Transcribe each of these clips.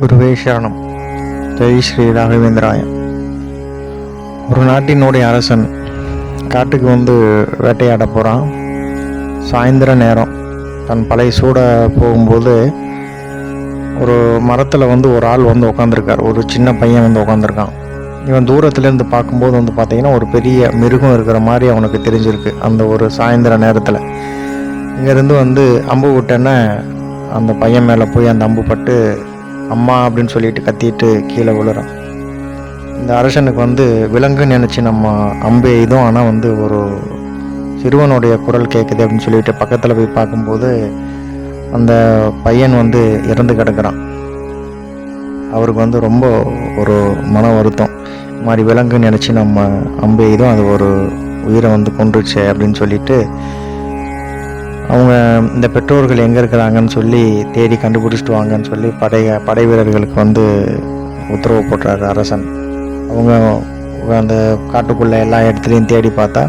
குருவே சரணம் ஜெய் ஸ்ரீ ராகவேந்திராயம் ஒரு நாட்டினுடைய அரசன் காட்டுக்கு வந்து வேட்டையாட போகிறான் சாயந்தர நேரம் தன் பழைய சூட போகும்போது ஒரு மரத்தில் வந்து ஒரு ஆள் வந்து உட்காந்துருக்கார் ஒரு சின்ன பையன் வந்து உட்காந்துருக்கான் இவன் தூரத்துலேருந்து பார்க்கும்போது வந்து பார்த்திங்கன்னா ஒரு பெரிய மிருகம் இருக்கிற மாதிரி அவனுக்கு தெரிஞ்சிருக்கு அந்த ஒரு சாயந்தர நேரத்தில். இங்கேருந்து வந்து அம்பு விட்டேன்னா அந்த பையன் மேலே போய் அந்த அம்பு பட்டு அம்மா அப்படின்னு சொல்லிட்டு கத்திட்டு கீழே விழுறான். இந்த அரசனுக்கு வந்து விலங்கு நினச்சி நம்ம அம்பு இதுவும் ஆனால் வந்து ஒரு சிறுவனுடைய குரல் கேட்குது அப்படின்னு சொல்லிட்டு பக்கத்தில் போய் பார்க்கும்போது அந்த பையன் வந்து இறந்து கிடக்கிறான். அவருக்கு வந்து ரொம்ப ஒரு மன வருத்தம். இது மாதிரி விலங்கு நினச்சி நம்ம அம்பு இதுவும் அது ஒரு உயிரை வந்து கொண்டுருச்சு அப்படின்னு சொல்லிட்டு அவங்க இந்த பெற்றோர்கள் எங்கே இருக்கிறாங்கன்னு சொல்லி தேடி கண்டுபிடிச்சிட்டு வாங்கன்னு சொல்லி படை படை வீரர்களுக்கு வந்து உத்தரவு போட்டுறாரு அரசன். அவங்க அந்த காட்டுக்குள்ளே எல்லா இடத்துலையும் தேடி பார்த்தா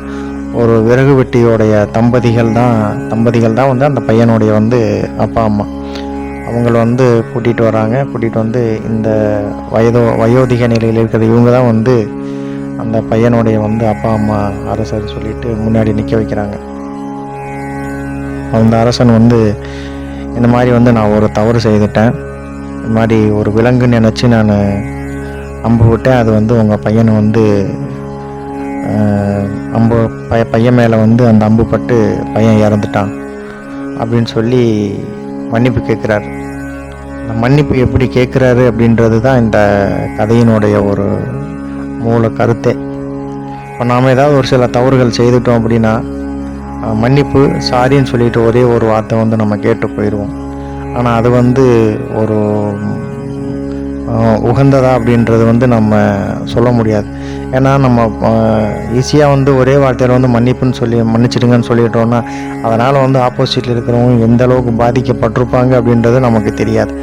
ஒரு விறகு வெட்டியோடைய தம்பதிகள் தான் தம்பதிகள் தான் வந்து அந்த பையனுடைய வந்து அப்பா அம்மா. அவங்கள வந்து கூட்டிகிட்டு வராங்க. கூட்டிகிட்டு வந்து இந்த வயதோ வயோதிக நிலையில் இருக்கிற இவங்க தான் வந்து அந்த பையனுடைய வந்து அப்பா அம்மா அரசர் சொல்லிட்டு முன்னாடி நிற்க வைக்கிறாங்க. அந்த அரசன் வந்து இந்த மாதிரி வந்து நான் ஒரு தவறு செய்துட்டேன். இந்த மாதிரி ஒரு விலங்கு நினச்சி நான் அம்பு விட்டேன். அது வந்து உங்கள் பையனை வந்து அம்பு பைய பையன் மேலே வந்து அந்த அம்பு பட்டு பையன் இறந்துட்டான். அப்படின்னு சொல்லி மன்னிப்பு கேட்குறார். அந்த மன்னிப்பு எப்படி கேட்குறாரு அப்படின்றது தான் இந்த கதையினுடைய ஒரு மூல கருத்தே. இப்போ நாம் ஏதாவது ஒரு சில தவறுகள் செய்துட்டோம் அப்படின்னா மன்னிப்பு சாரின்னு சொல்லிட்டு ஒரே ஒரு வார்த்தை வந்து நம்ம கேட்டு போயிடுவோம். ஆனால் அது வந்து ஒரு உகந்ததா அப்படின்றது வந்து நம்ம சொல்ல முடியாது. ஏன்னா நம்ம ஈஸியாக வந்து ஒரே வார்த்தையில் வந்து மன்னிப்புன்னு சொல்லி மன்னிச்சிடுங்கன்னு சொல்லிட்டோம்னா அதனால் வந்து ஆப்போசிட்டில் இருக்கிறவங்க எந்த அளவுக்கு பாதிக்கப்பட்டிருப்பாங்க அப்படின்றது நமக்கு தெரியாது.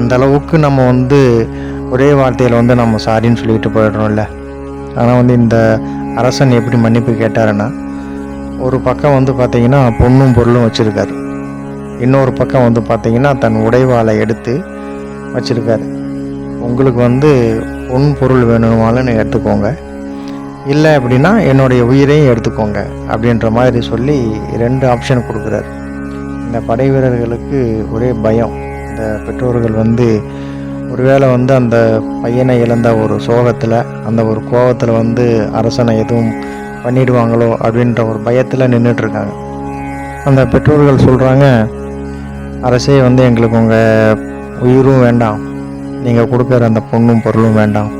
அந்த அளவுக்கு நம்ம வந்து ஒரே வார்த்தையில் வந்து நம்ம சாரின்னு சொல்லிட்டு போயிடுறோம்ல. ஆனால் வந்து இந்த அரசன் எப்படி மன்னிப்பு கேட்டாருன்னா ஒரு பக்கம் வந்து பார்த்தீங்கன்னா பொண்ணும் பொருளும் வச்சுருக்காரு. இன்னொரு பக்கம் வந்து பார்த்தீங்கன்னா தன் உடைவாளை எடுத்து வச்சுருக்காரு. உங்களுக்கு வந்து பொன் பொருள் வேணுமாலன்னு எடுத்துக்கோங்க. இல்லை அப்படின்னா என்னுடைய உயிரையும் எடுத்துக்கோங்க அப்படின்ற மாதிரி சொல்லி ரெண்டு ஆப்ஷன் கொடுக்குறாரு. இந்த படை வீரர்களுக்கு ஒரே பயம். இந்த பெற்றோர்கள் வந்து ஒருவேளை வந்து அந்த பையனை இழந்த ஒரு சோகத்தில் அந்த ஒரு கோபத்தில் வந்து அரசனை எதுவும் பண்ணிடுவாங்களோ அப்படின்ற ஒரு பயத்தில் நின்றுட்டுருக்காங்க அந்த பெற்றோர்கள் சொல்கிறாங்க அரசே வந்து எங்களுக்கு உங்கள் உயிரும் வேண்டாம். நீங்கள் கொடுக்குற அந்த பொண்ணும் பொருளும் வேண்டாம்.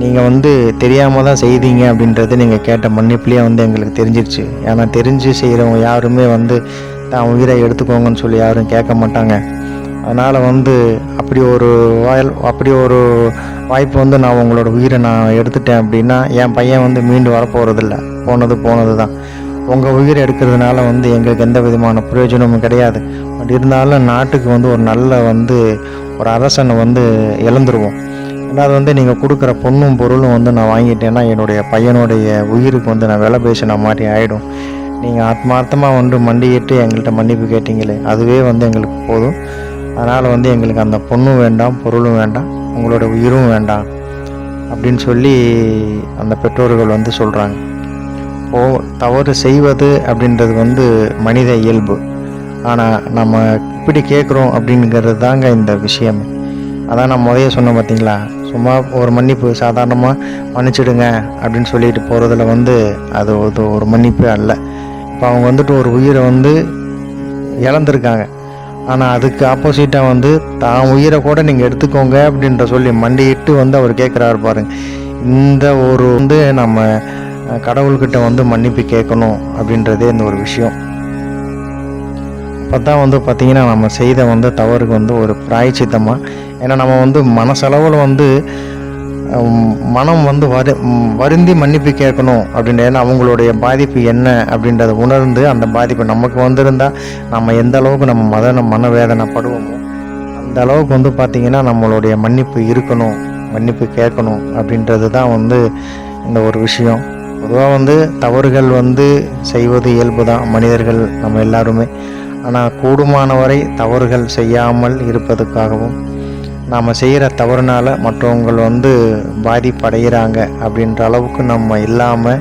நீங்கள் வந்து தெரியாமல் தான் செய்தீங்க அப்படின்றது நீங்கள் கேட்ட மன்னிப்புலேயே வந்து எங்களுக்கு தெரிஞ்சிருச்சு. ஏன்னா தெரிஞ்சு செய்கிறவங்க யாருமே வந்து தான் உயிரை எடுத்துக்கோங்கன்னு சொல்லி யாரும் கேட்க மாட்டாங்க. அதனால் வந்து அப்படி ஒரு வாயல் அப்படி ஒரு வாய்ப்பு வந்து நான் உங்களோட உயிரை நான் எடுத்துட்டேன் அப்படின்னா என் பையன் வந்து மீண்டு வரப்போகிறதில்ல போனது போனது தான் உங்கள் உயிரை எடுக்கிறதுனால வந்து எங்களுக்கு எந்த விதமான பிரயோஜனமும் கிடையாது. பட் இருந்தாலும் நாட்டுக்கு வந்து ஒரு நல்ல வந்து ஒரு அரசனை வந்து இழந்துருவோம். ரெண்டாவது வந்து நீங்கள் கொடுக்குற பொண்ணும் பொருளும் வந்து நான் வாங்கிட்டேன்னா என்னுடைய பையனுடைய உயிருக்கு வந்து நான் விலை பேசின மாதிரி ஆகிடும் நீங்கள் ஆத்மார்த்தமாக வந்து மண்டியிட்டு எங்கள்கிட்ட மன்னிப்பு கேட்டீங்களே அதுவே வந்து எங்களுக்கு போதும். அதனால் வந்து எங்களுக்கு அந்த பொண்ணும் வேண்டாம் பொருளும் வேண்டாம் உங்களோட உயிரும் வேண்டாம் அப்படின்னு சொல்லி அந்த பெற்றோர்கள் வந்து சொல்கிறாங்க ஓ தவறு செய்வது அப்படின்றது வந்து மனித இயல்பு. ஆனால் நம்ம இப்படி கேட்குறோம் அப்படிங்கிறது தாங்க இந்த விஷயம். அதான் நான் முதைய சொன்னேன் பார்த்தீங்களா சும்மா ஒரு மன்னிப்பு சாதாரணமாக மன்னிச்சிடுங்க அப்படின்னு சொல்லிட்டு போகிறதுல வந்து அது ஒரு ஒரு மன்னிப்பே அல்ல. இப்போ அவங்க வந்துட்டு ஒரு உயிரை வந்து இழந்திருக்காங்க. ஆனால் அதுக்கு ஆப்போசிட்டாக வந்து தான் உயிரை கூட நீங்கள் எடுத்துக்கோங்க அப்படின்ற சொல்லி மண்டியிட்டு வந்து அவர் கேட்குறாரு பாருங்க. இந்த ஒரு வந்து நம்ம கடவுள்கிட்ட வந்து மன்னிப்பு கேட்கணும் அப்படின்றதே இந்த ஒரு விஷயம். அப்போ தான் வந்து பார்த்திங்கன்னா நம்ம செய்த வந்து தவறுக்கு வந்து ஒரு பிராய்ச்சித்தமாக ஏன்னா நம்ம வந்து மனசளவில் வந்து மனம் வந்து வரு வருந்தி மன்னிப்பு கேட்கணும் அப்படின்ற ஏன்னா அவங்களுடைய பாதிப்பு என்ன அப்படின்றத உணர்ந்து அந்த பாதிப்பு நமக்கு வந்திருந்தால் நம்ம எந்த அளவுக்கு நம்ம மத மனவேதனைப்படுவோமோ அந்த அளவுக்கு வந்து பார்த்திங்கன்னா நம்மளுடைய மன்னிப்பு இருக்கணும் மன்னிப்பு கேட்கணும் அப்படின்றது தான் வந்து இந்த ஒரு விஷயம். பொதுவாக வந்து தவறுகள் வந்து செய்வது இயல்பு தான் மனிதர்கள் நம்ம எல்லாருமே. ஆனால் கூடுமான வரை தவறுகள் செய்யாமல் இருப்பதற்காகவும் நாம் செய்கிற தவறுனால் மற்றவங்கள் வந்து பாதிப்படைகிறாங்க அப்படின்ற அளவுக்கு நம்ம இல்லாமல்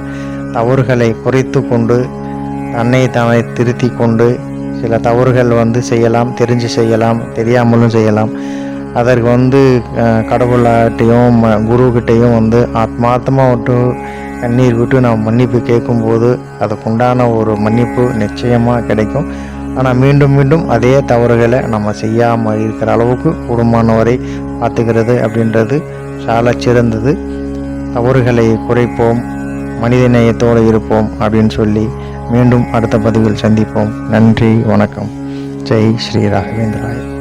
தவறுகளை குறைத்து கொண்டு தன்னை தானே திருத்தி கொண்டு சில தவறுகள் வந்து செய்யலாம் தெரிஞ்சு செய்யலாம் தெரியாமலும் செய்யலாம். அதற்கு வந்து கடவுளாட்டையும் ம- குருக்கிட்டையும் வந்து ஆத்மார்த்தமாக விட்டு கண்ணீர் விட்டு நாம் மன்னிப்பு கேட்கும்போது அதுக்குண்டான ஒரு மன்னிப்பு நிச்சயமாக கிடைக்கும். ஆனால் மீண்டும் மீண்டும் அதே தவறுகளை நம்ம செய்யாமல் இருக்கிற அளவுக்கு குடும்பமானவரை பார்த்துக்கிறது அப்படின்றது சால சிறந்தது. தவறுகளை குறைப்போம் மனிதநேயத்தோடு இருப்போம் அப்படின்னு சொல்லி மீண்டும் அடுத்த பதிவில் சந்திப்போம். நன்றி வணக்கம். ஜெய் ஸ்ரீ ராகவேந்திராய.